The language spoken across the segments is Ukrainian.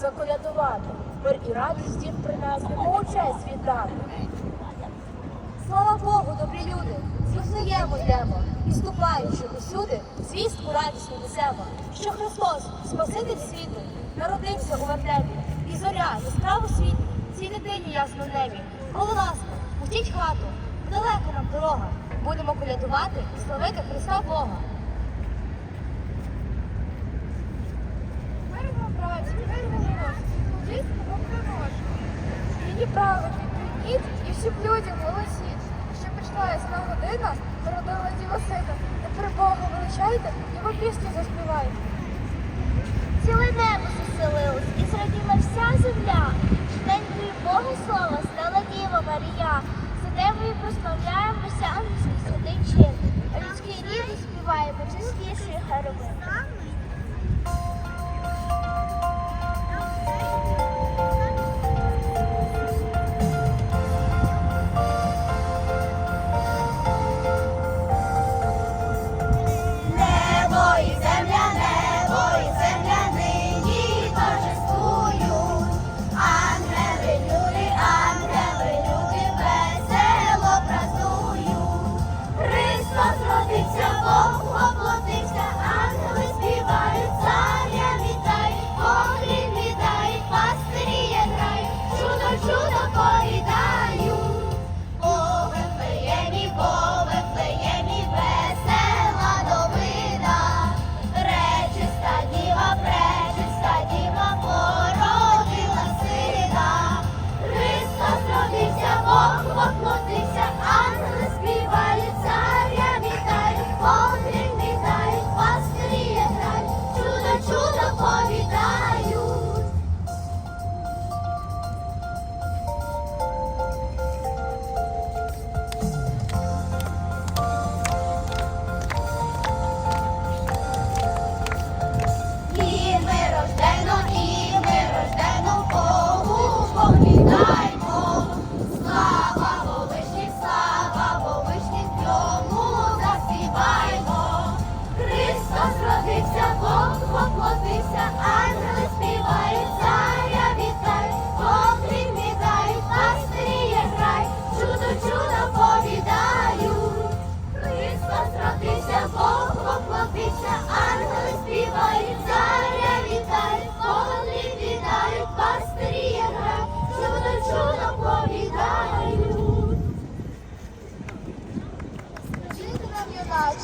заколядувати, мир і радість дім принести, бо честь віддати. Слава Богу, добрі люди! Звісно йдемо, і ступаючи усюди, звістку радісну несемо, що Христос, Спаситель світу, народився у Вартемі, і зоря яскраво світ, цій дитині ясно небі. Коли ласка, пустіть хату, далека нам дорога, будемо колядувати і славити Христа Бога. Мир вам, браті, мир вам гості, звістку вам приношу. Її праведні і всім людям голосіть, що прийшла ясна година, народила діва сина. Тепер Бога величайте і ви пісні заспівайте. Ціле небо заселилось і зраділа вся земля. День Ненькою Богу слова стала Діва Марія. За девою прославляємося ангельський святий чин. Людський рід співаємо чистішої хороми.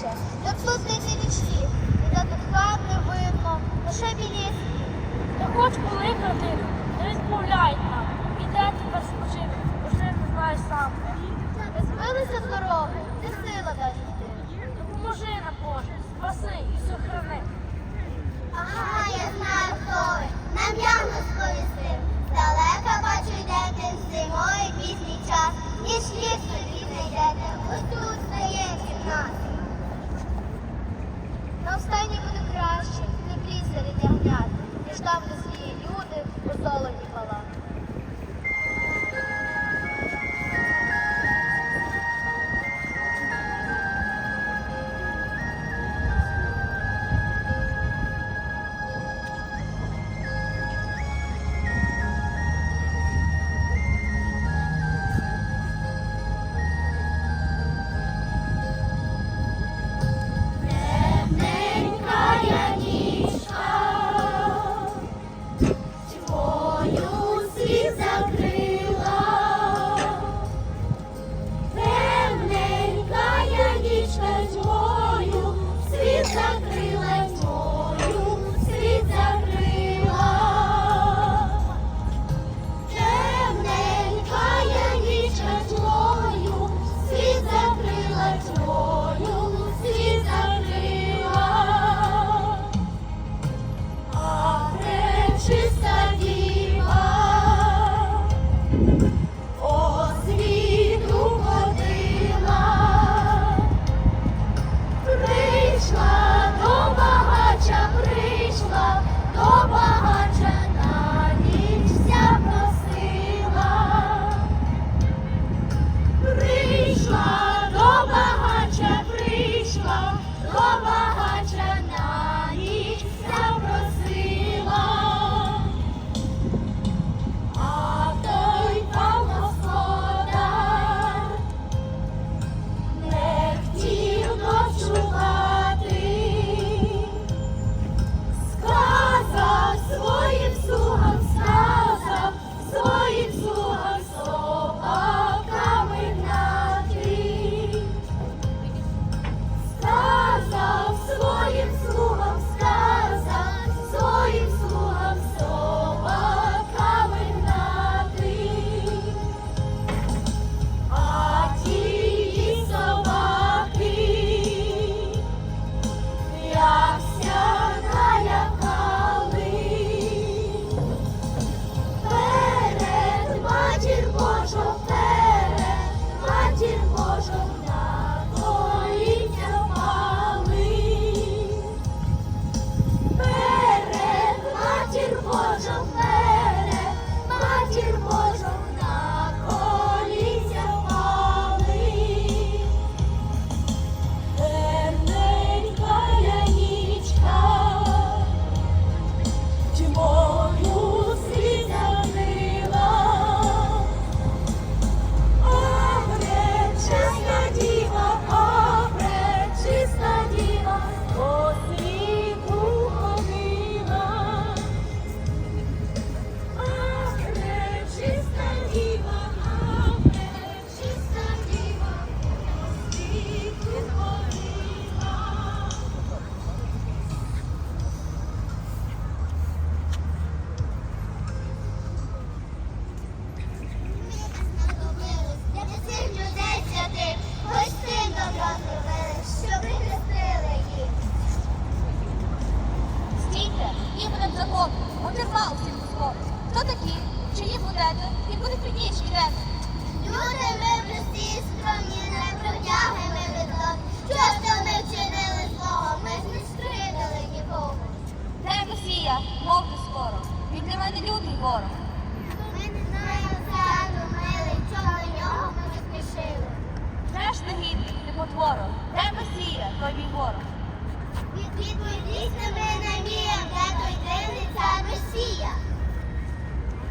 Юначе, де плутниці вічні, і на хат не видно, лише біліс. Хоч поликати, не відмовляй нам. Іде тепер спочити, уже не знаю сам. там наставниці, люди, позолоті. Отримав цим слово. Хто такі? Чиї будете? І куди під ніч ідете? Люди ми прості, скромні, не протяги ми відлом. Що ми вчинили злого? Ми ж не скридали нікого. Де Росія? Мовки скоро. Він для мене лютий ворог. Ми не знаємо саду, чого нього ми не спішили. Знаєш, негідник, ти потворо. Де Росія, той мій ворог? Дивний цар Росія.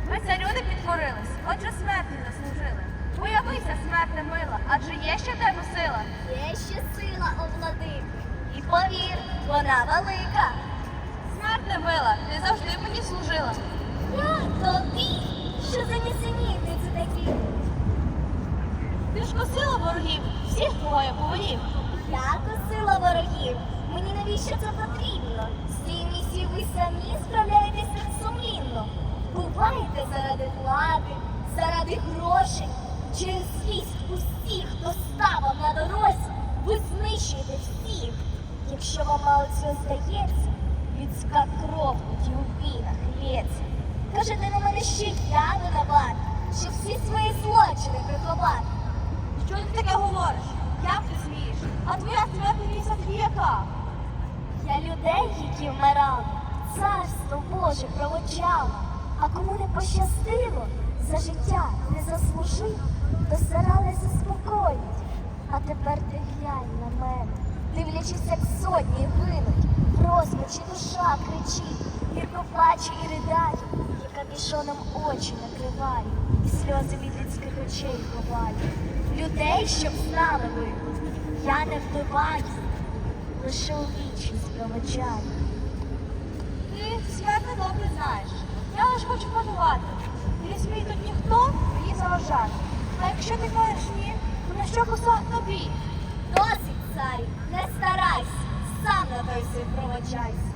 Ми ця люди підкорились, отже смерті заслужили. Появися, смерти мила, адже є ще тебе сила. Є ще сила у владики. І повір, вона велика. Смерти мила, ти завжди мені служила. Я тобі, що за нісенітниці такі. Ти ж косила ворогів, всіх твого я повелів. Я косила ворогів. Мені навіщо це потрібно? З цією місією ви самі справляєтеся сумлінно. Буваєте заради влади, заради грошей. Через злість усіх, хто ставав на дорозі, ви знищуєте всіх. Якщо вам мало цього здається, людська кров у вінах лється. Кажете на мене, що я винуват, що всі свої злочини приховати. Що ти таке говориш? Як ти смієш? А твоя смертність тобі яка? Я людей, які вмирали, царство Боже проводжала, а кому не пощастило, за життя не заслужив, то старалися заспокоїть. А тепер ти глянь на мене, дивлячись, як сотні гинуть, в розпачі душа кричить, гірко плаче і ридає, і капішоном очі накриває, і сльози від людських очей ховає. Людей, щоб знали ви, я не вбиваю, лише вічі вічність проводжаю. Ти смерти добре знаєш. Я лише хочу панувати. Не смій тут ніхто мені заважати. А якщо ти кажеш ні, то на що кусок тобі? Досить, царі, не старайся, сам на той світ проводжайся.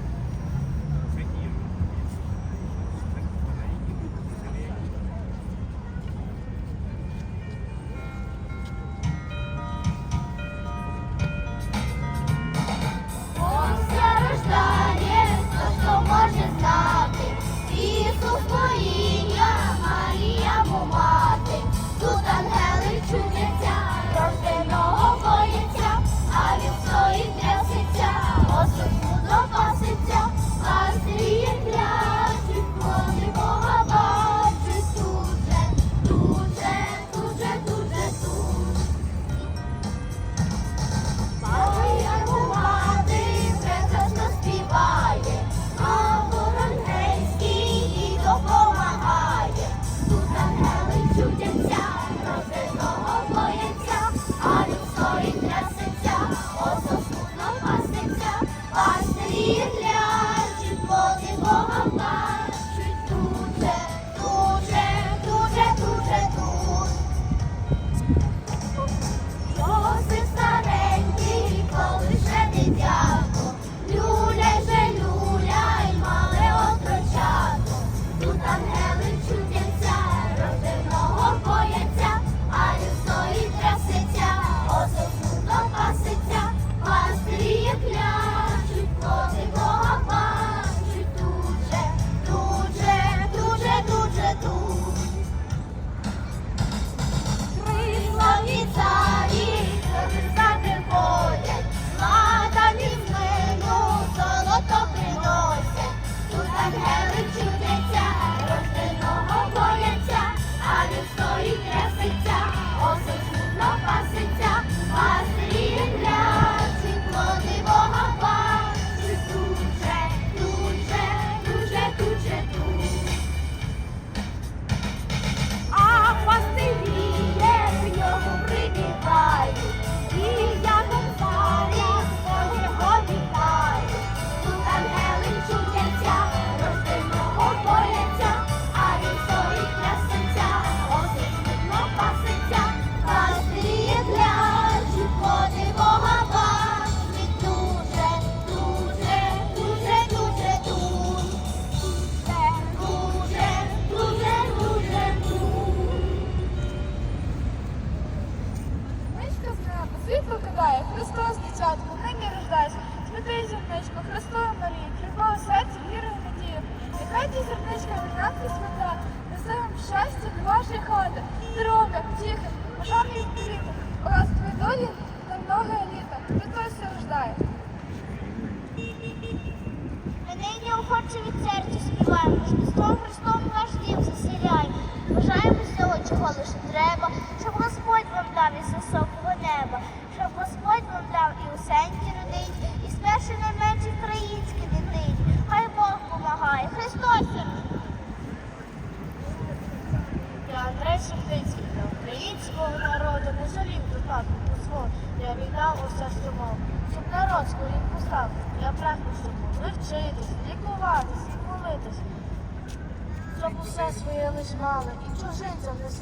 Христом Христом наш дім заселяємо. Бажаємо всього, чого лише треба, щоб Господь вам дав із високого неба, щоб Господь вам дав і усенькі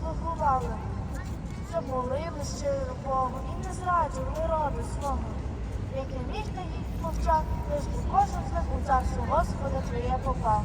слугували. Щиро Богу і не зраджували роду свого. який міг та їх мовчав, лиш би кожен з них у царство Господа твоє попав.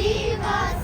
Діва